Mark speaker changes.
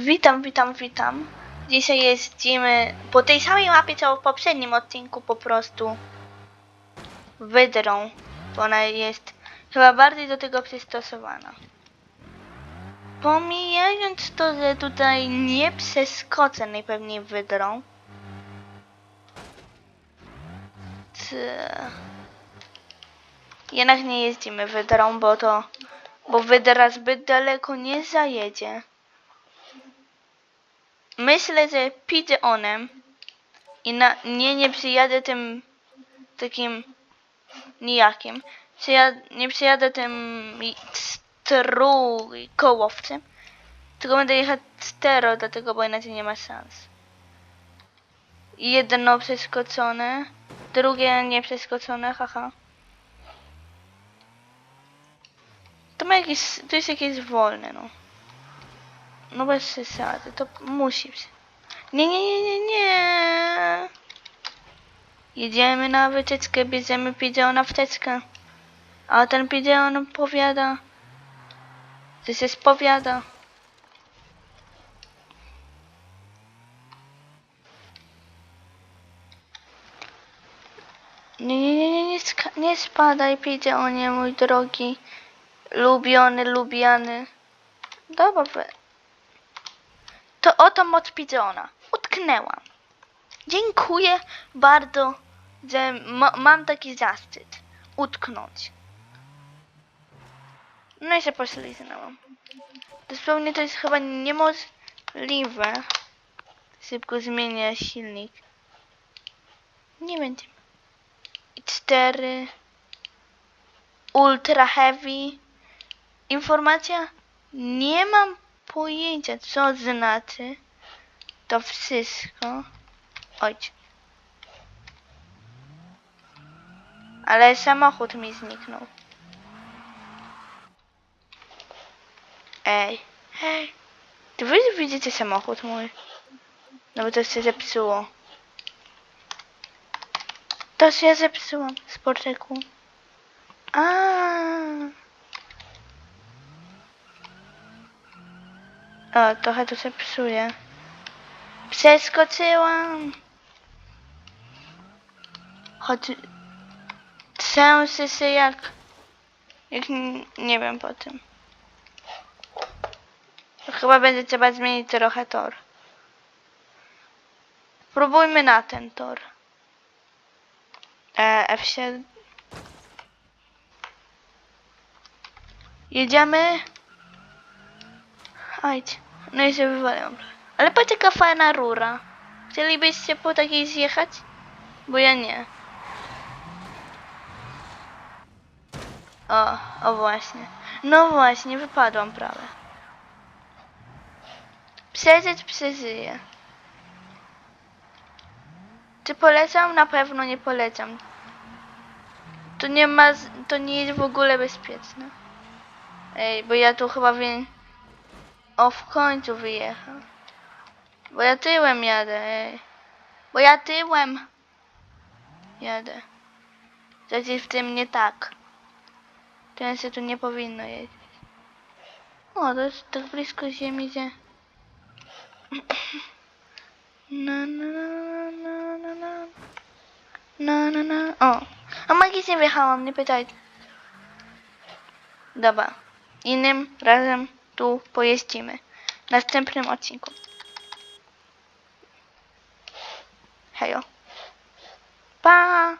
Speaker 1: Witam, witam, witam. Dzisiaj jeździmy po tej samej mapie co w poprzednim odcinku po prostu wydrą. Bo ona jest chyba bardziej do tego przystosowana. Pomijając to, że tutaj nie przeskoczę najpewniej wydrą. Jednak nie jeździmy wydrą, bo to bo wydra zbyt daleko nie zajedzie. Myślę, że pójdę onem i na, nie, nie przyjadę tym takim nijakim. Przyjad, nie przyjadę tym i- stru kołowcem, tylko będę jechać stero, dlatego bo inaczej nie ma szans. Jedno przeskoczone, drugie nie przeskoczone, haha. To ma jakieś, to jest jakieś wolne, no. No bez przesady, to musi być. Nie, nie, nie, nie, nie. Jedziemy na wycieczkę, bierzemy pideona w teczkę. A ten pideon powiada, że się spowiada. Nie, nie, nie, nie, nie, nie spadaj, pideonie, mój drogi. Lubiony, lubiany. Dobra, to oto moc Pigeona. Utknęłam. Dziękuję bardzo, że ma mam taki zaszczyt. Utknąć. No i się pośliznęłam. Dosłownie to jest chyba niemożliwe. Szybko zmienię silnik. Nie będzie. I cztery. Ultra heavy. Informacja? Nie mam pojęcia, co znaczy to wszystko. Ojcie. Ale samochód mi zniknął. Ej, hej. Czy wy widzicie samochód mój? No bo to się zepsuło. To się zepsułam, sporteku. A. O, trochę to się psuje. Przeskoczyłam. Choć trzęsę się jak... Jak nie wiem po tym. Chyba będzie trzeba zmienić trochę tor. Spróbujmy na ten tor. E, F7. Jedziemy. Ajdź. No i się wywaliłam. Ale patrz jaka fajna rura. Chcielibyście po takiej zjechać? Bo ja nie. O, o właśnie. No właśnie, wypadłam prawie. Przeżyć przeżyję. Czy polecam? Na pewno nie polecam. To nie ma, to nie jest w ogóle bezpieczne. Ej, bo ja tu chyba wiem... O, w końcu wyjechał. Bo ja tyłem jadę, ej. Bo ja tyłem jadę. Coś jest w tym nie tak. Ten się tu nie powinno jeździć. O, to jest tak blisko ziemi, że... Na, na, na, na, na. Na, na, na. O, a magicznie wjechałam, nie pytaj. Dobra. Innym razem tu pojeździmy. W następnym odcinku. Hejo. Pa!